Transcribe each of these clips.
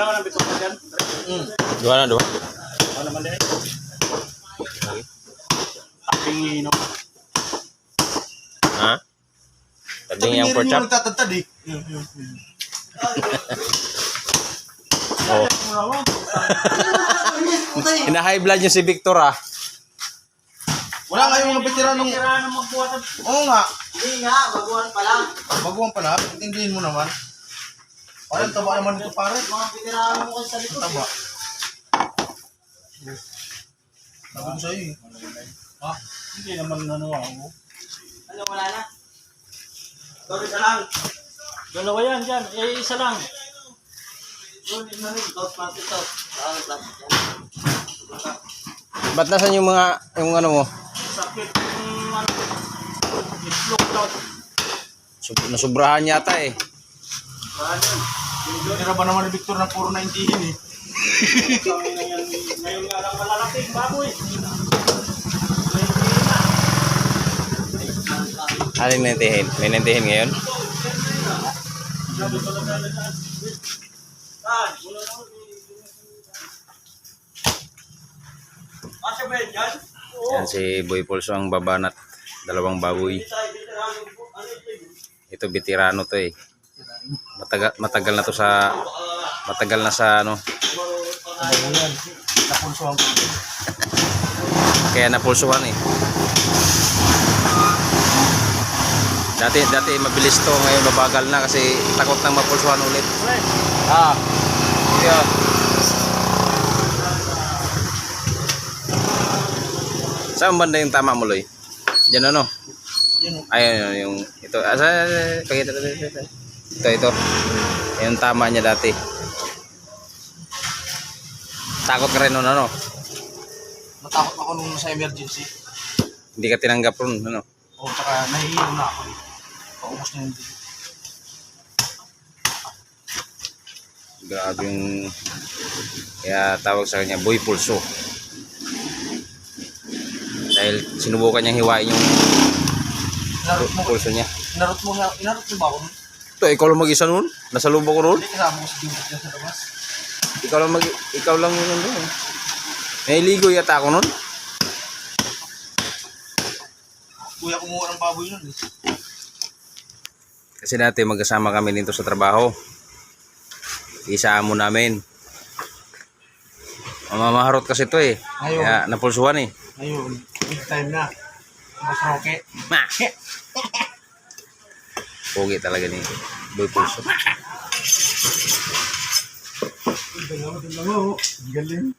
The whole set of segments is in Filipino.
Wala ka nang bito ka dyan. Mm. Dua na, dua. Naman din. Taping ino. Ha? Tabing yang pork chop. nagtatantad eh. Oh. Hina-high blood niya si Victor ah. Wala nga yung veteran ng... Kira na magbuhat. Oo nga. Hindi nga, baguhan pa lang. Baguhan pala. Intindihin mo naman. Parang taba naman ito pare. Mga veterano mo kasi sa likod. Taba. Sabi ko sa'yo eh. Ha? Hindi naman ano ako. Ano, wala na? Sorry ka lang. Dalawa yan dyan. Eh, isa lang. Ah. Ba't nasan yung mga, yung ano mo? Sakit yung ano. Itlog daw. Sub- nasubrahan yata eh. Tira ba naman ni Victor na puro na intihin eh. Ngayon, ngayon nga lang malalaking baboy. Aling nantihin? May nantihin ngayon? Yan si Boy Pulso ang babanat. Dalawang baboy. Ito? Veterano to eh. Matagal, matagal na to sa matagal na sa ano Ano? Napulsuhan ko. kaya napulsuhan eh. Dati dati mabilis to ngayon mabagal na kasi takot nang mapulsuhan ulit. Ah. Yeah. Saan banda yung tama mo, Loy? Diyan ano? Ayun, yung ito. Asa, pakita ito, ito, ito. Yung tama niya dati. Takot ka rin nun, ano? Natakot ako nung sa emergency. Hindi ka tinanggap ron, ano? O, oh, tsaka nahihilo na ako. Paubos na yung digit. Grabe yung... Kaya tawag sa kanya, Boy Pulso. Dahil sinubukan niyang hiwain yung Inarot mo, pulso niya. inarot mo, inarot mo ba ako Ito, ikaw lang mag-isa nun? Nasa lubok ko nun? Hindi kasama ko sa digit dyan sa labas. Ikaw lang mag... Ikaw lang yun nun. eh. Nailigo yata ako nun? Kuya kumuha ng baboy nun eh. Kasi dati magkasama kami dito sa trabaho. Isa mo namin. Mamaharot kasi to eh. Ayun. Kaya napulsuhan eh. Ngayon, big time na. Mas roke. Ma! Pogi talaga ni Boy Pulso. Galing.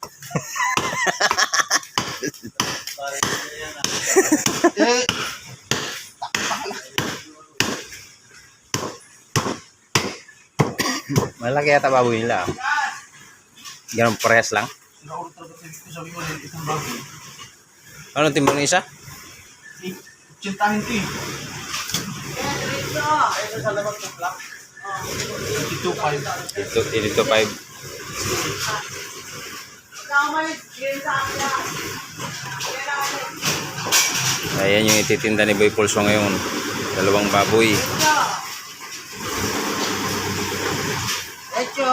Malaki yata baboy nila. Ganun parehas lang. Ano timbang ng isa? Eh, Tsintahin ito eh. Ayun sa labas ng block. 22.5. Ito, ito 5. Kamay, yun sa akin yan. Ayan yung ititinda ni Boy Pulso ngayon. Dalawang baboy. Echo.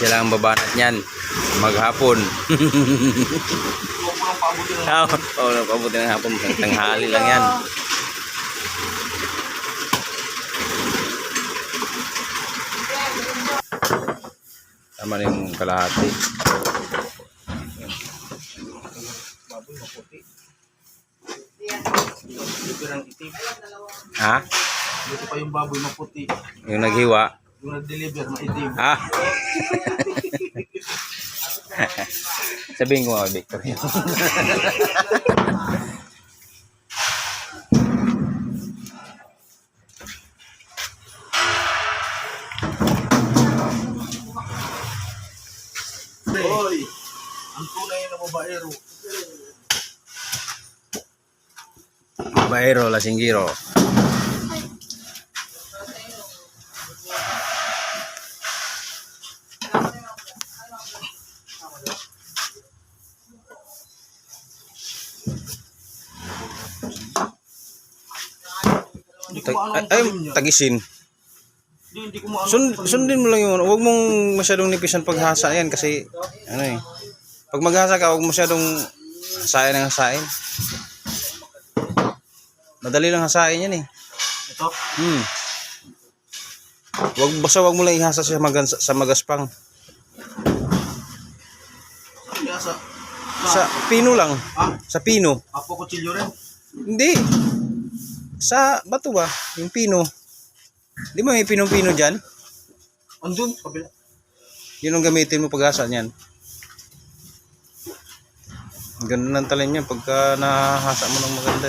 Sila ang babanat niyan. Maghapon. Oo, oh, oh, pabuti ng hapon. Tanghali lang yan. Tama na yung kalahati. Ha? Dito pa yung baboy maputi. Yung naghiwa. Yung nag-deliver, maitim. Ha? Sabihin ko nga, Victor. Ang tunay na babaero. Baero, Lasinggiro. Tag ay, tagisin. Sund, sundin mo lang yun. Huwag mong masyadong nipisan paghasa yan kasi ano eh. Pag maghasa ka, huwag masyadong hasain ng hasain. Madali lang hasain yan eh. Ito. Hmm. Wag basta wag mo lang ihasa sa magan sa magaspang. Sa... Sa pino lang. Ah, Sa pino. apo kutsilyo rin. Hindi. Sa bato ba? Yung pino. Di ba may pinong-pino dyan? Andun, kabila. Yun ang gamitin mo paghasa niyan. Ganda ng talin niya pagka nahasa mo ng maganda.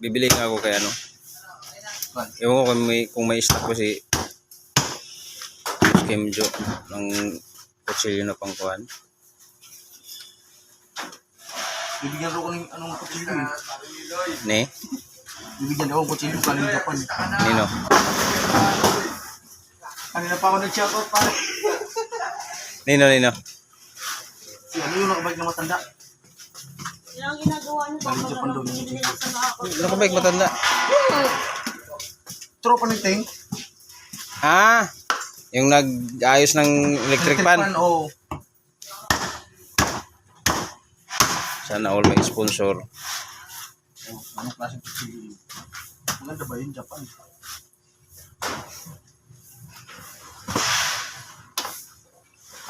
Bibili nga ako kay ano. Ewan ko kung may, kung may stock ko si Kim Jo ng kutsilyo na pangkuhan. Bibigyan ko ng anong kutsilyo eh. Ne? Bibigyan ako ng kutsilyo kaling Japan. Nino? Kanina pa ako nag-shoutout pare. Nino, Nino? Si ano yung nakabalik na matanda? Yan ang ginagawa niyo Galing pag Japan daw magano niya. binibili ng sa mga ako. Ano ka ba yung matanda? Tropa ng Teng. Ah! Yung nag-ayos ng electric pan. Oo. Sana all may sponsor. Oh, anong klaseng? Maganda ba yun, Japan?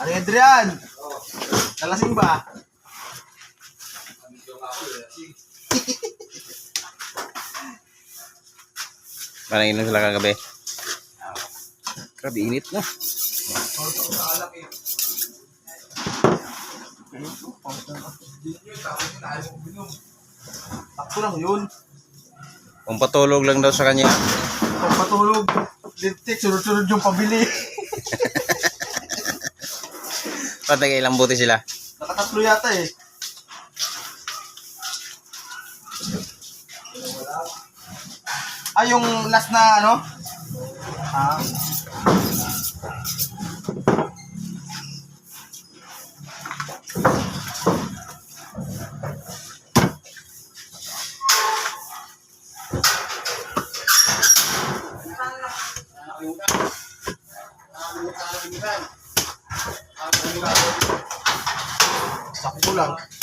Ano Adrian? Nalasing ba? Parang inom sila kagabi. Grabe, init na. Takto lang yun. Kung patulog lang daw sa kanya, Kung patulog, lintik, sunod-sunod yung pabili. patay ilang buti sila. Nakatatlo yata eh. Ah, yung last na ano? Ah. Sakto lang.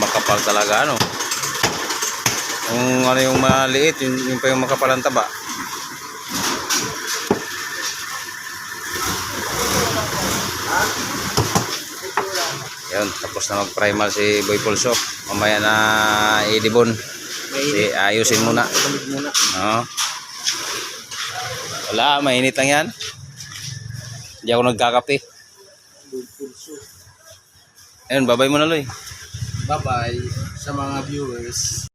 Makapal talaga, ano. Yung ano yung maliit, yung, yung pa yung makapal ang taba. Yun, tapos na mag-primal si Boy Pulso. Mamaya na idibon. Si, ayusin muna. Oo. Wala, mainit lang yan. Hindi ako nagkakape. Ayun, babay mo na, Loy. Bye-bye sa mga viewers.